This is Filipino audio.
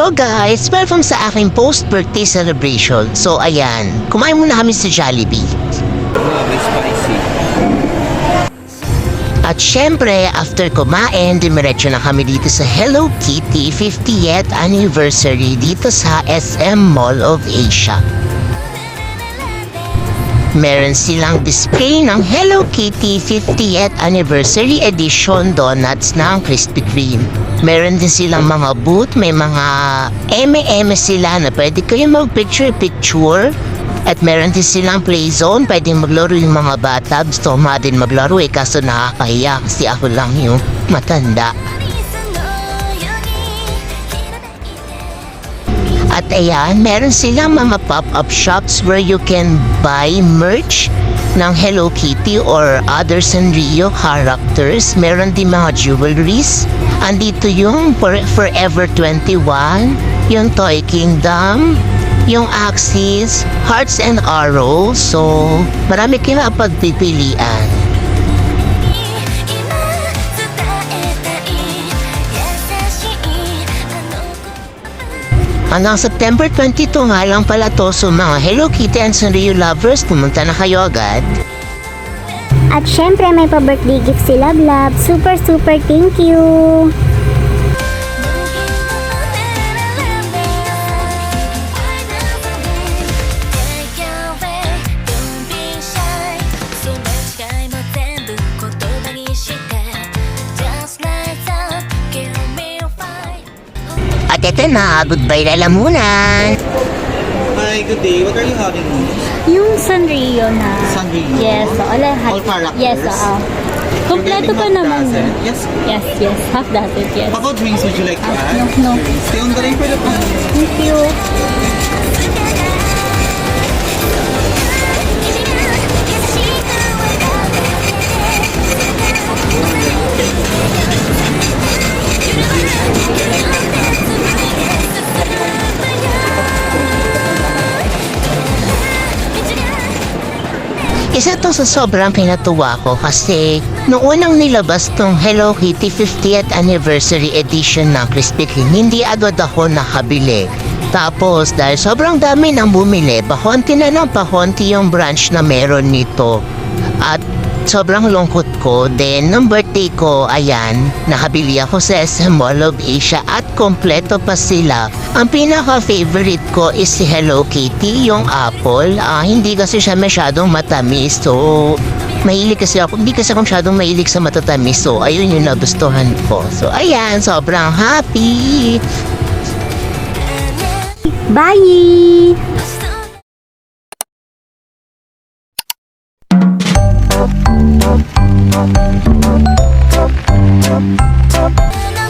Hello guys! Welcome sa aking post-birthday celebration. So ayan, kumain muna kami sa Jollibee. Grabe, spicy. At syempre, after kumain, dimiretso na kami dito sa Hello Kitty 50th anniversary dito sa SM Mall of Asia. Meron silang display ng Hello Kitty 50th Anniversary Edition donuts ng Krispy Kreme. Meron din silang mga booth, may mga eme-eme sila na pwede kayo mag-picture-picture. At meron din silang play zone, pwede maglaro yung mga bata. Gusto ko din maglaro eh, kaso nakakahiya kasi ako lang yung matanda. Ayan, meron silang mga pop-up shops where you can buy merch ng Hello Kitty or other Sanrio characters. Meron din mga jewelries. Andito yung For- Forever 21, yung Toy Kingdom, yung Axis, Hearts and Arrows. So, marami kayong pagpipilian. Hanggang September 22 nga lang pala to so mga Hello Kitty and Sanrio lovers, pumunta na kayo agad. At syempre may pa-birthday gift si Love Love. Super super thank you! At ito na, goodbye lalamunan. Hi, good day. What are you having? Yung Sanrio na. Sanrio? Yes, so all, All characters? Yes, oo. Kompleto pa naman. dozen? Yes. Yes, yes. Half dozen, yes. How about drinks would you like to add? no, no. Stay on the line for the Thank you. Isa to sa sobrang pinatuwa ko kasi nung unang nilabas tong Hello Kitty 50th Anniversary Edition ng Krispy Kreme, hindi agad ako nakabili. Tapos dahil sobrang dami nang bumili, bahonti na lang bahonti yung branch na meron nito. At sobrang lungkot ko. Then, nung birthday ko, ayan, nakabili ako sa SM Mall of Asia at kompleto pa sila. Ang pinaka-favorite ko is si Hello Kitty, yung apple. Ah, hindi kasi siya masyadong matamis. So, mahilig kasi ako. Hindi kasi ako masyadong mahilig sa matatamis. So, ayun yung nagustuhan ko. So, ayan, sobrang happy. Bye! Thank you.